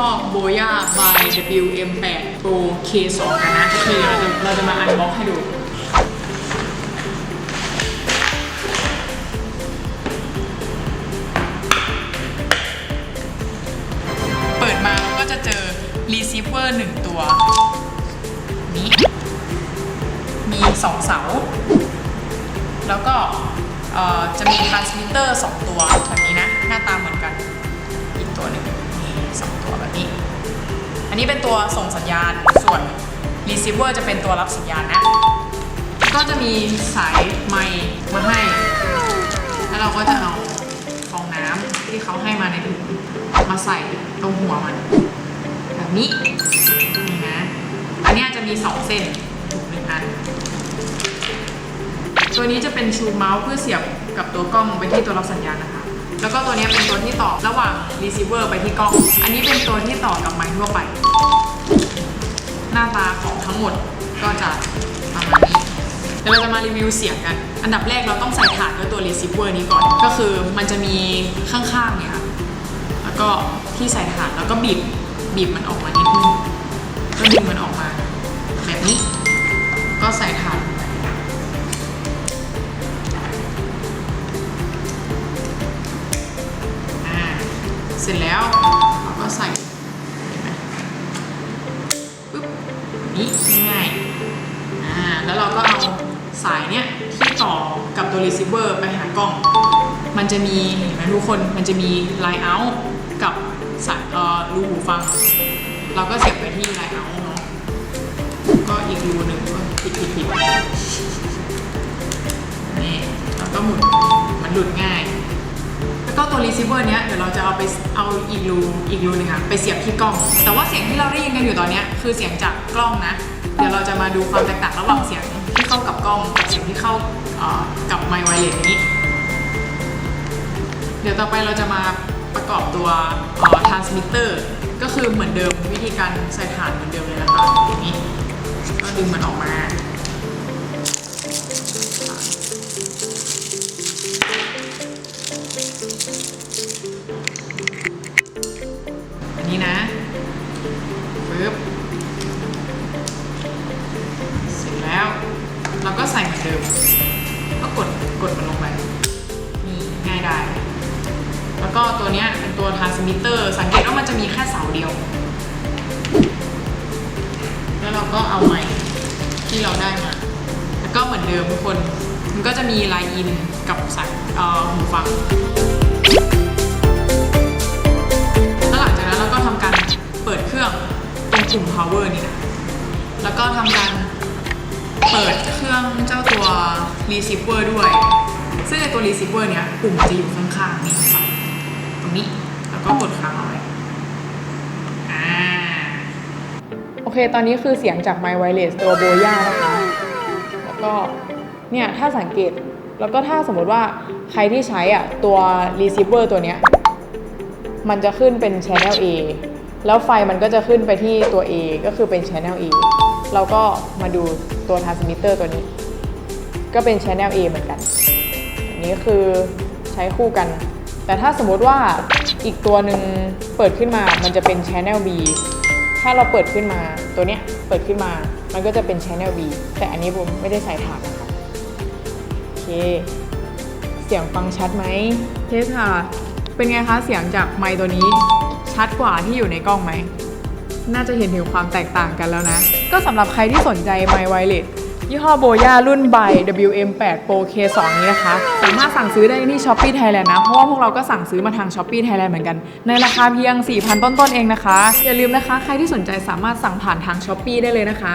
Boya by WM8 Pro K2 กันนะโอเคเราจะเราจะมาอันบ็อกให้ดูเปิดมาก็จะเจอ receiver หนึ่งตัว นี้ มีสองเสา แล้วก็จะมี transmitter สองตัวแบบนี้นะ หน้าตาเหมือนกัน อีกตัวหนึ่ง สองตัวแบบนี้ อันนี้เป็นตัวส่งสัญญาณ ส่วน receiver จะเป็นตัวรับสัญญาณนะ ก็จะมีสายไมค์มาให้ แล้วเราก็จะเอาฟองน้ำที่เขาให้มาในถุงมาใส่ตรงหัวมัน แบบนี้นี่นะ อันนี้จะมีสองเส้นถุงหนึ่งอัน ตัวนี้จะเป็นชูเมาส์เพื่อเสียบกับตัวกล้องไปที่ตัวรับสัญญาณนะคะ แล้วก็ตัวนี้เป็นตัวที่ต่อระหว่าง receiver ไปที่กล้อง อันนี้เป็นตัวที่ต่อกับไมค์ทั่วไป หน้าตาของทั้งหมดก็จะประมาณนี้เดี๋ยวเราจะมารีวิวเสียงกัน อันดับแรกเราต้องใส่ฐานด้วยตัว receiver นี้ก่อน ก็คือมันจะมีข้างๆเนี่ยแล้วก็ที่ใส่ฐานแล้วก็บีบบีบมันออกมานิดนึงก็ดึงมันออกมา แบบนี้ ก็ใส่ฐาน เสร็จแล้วเราก็ใส่เห็นไหมปึ๊บนี่ง่ายอ่าแล้วเราก็เอาสายเนี้ยที่ต่อกับตัว receiver ไปหากล้อง มันจะมีเห็นไหมทุกคนมันจะมี line out กับสายเอ่อรูหูฟัง เราก็เสียบไปที่ line out เนาะก็อีกรูหนึ่งก็ผิดผิดผิดนี่แล้วก็หมุนมันหลุดง่าย แล้วก็ตัว receiver เนี้ยเดี๋ยวเราจะเอาไปเอาอีกรูอีกรูหนึงอะไปเสียบที่กล้อง แต่ว่าเสียงที่เราได้ยินกันอยู่ตอนเนี้ยคือเสียงจากกล้องนะ เดี๋ยวเราจะมาดูความแตกต่างระหว่างเสียงที่เข้ากับกล้องกับเสียงที่เข้าเอ่อกับไมค์ไวเลสนี้ เดี๋ยวต่อไปเราจะมาประกอบตัวเอ่อ transmitter ก็คือเหมือนเดิมวิธีการใส่ฐานเหมือนเดิมเลยนะคะอย่างนี้ก็ดึงมันออกมา ใส่เหมือนเดิม ก็กดกดมันลงไป นี่ง่ายได้ แล้วก็ตัวเนี้ยเป็นตัว transmitter สังเกตว่ามันจะมีแค่เสาเดียว แล้วเราก็เอาไมค์ที่เราได้มา แล้วก็เหมือนเดิมทุกคน มันก็จะมีไลน์อินกับสายหูฟังแล้วหลังจากนั้นเราก็ทำการเปิดเครื่องตรงปุ่ม power นี่นะ แล้วก็ทำการ เปิดเครื่องเจ้าตัว receiver ด้วย ซึ่งในตัว receiver เนี้ยปุ่มจะอยู่ข้างๆนี่ค่ะตรงนี้ แล้วก็กดค้างเอาไว้อ่าโอเค ตอนนี้คือเสียงจาก My Wireless ตัวโบย่านะคะ แล้วก็ เนี่ย ถ้าสังเกต แล้วก็ถ้าสมมติว่าใครที่ใช้อะ ตัว receiver ตัวเนี้ย มันจะขึ้นเป็น Channel A แล้วไฟมันก็จะขึ้นไปที่ตัว A ก็คือเป็น Channel A เราก็มาดู ตัว transmitter ตัวนี้ ก็เป็น Channel A เหมือนกันอันนี้คือใช้คู่กัน แต่ถ้าสมมติว่าอีกตัวหนึ่งเปิดขึ้นมา มันจะเป็น Channel B ถ้าเราเปิดขึ้นมาตัวเนี้ยเปิดขึ้นมา มันก็จะเป็น Channel B แต่อันนี้ผมไม่ได้ใส่ฐานนะคะโอเค เสียงฟังชัดไหมเทสค่ะ เป็นไงคะเสียงจากไมค์ตัวนี้ชัดกว่าที่อยู่ในกล้องไหม น่าจะเห็นถึงความแตกต่างกันแล้วนะ ก็สำหรับใครที่สนใจ My Violet ยี่ห้อโบย่ารุ่นใบ WM8 Pro K2 นี้นะคะ สามารถสั่งซื้อได้ที่ Shopee Thailand นะ เพราะว่าพวกเราก็สั่งซื้อมาทาง Shopee Thailand เหมือนกัน ในราคาเพียง 4,000 ต้นๆเองนะคะ อย่าลืมนะคะ ใครที่สนใจสามารถสั่งผ่านทาง Shopee ได้เลยนะคะ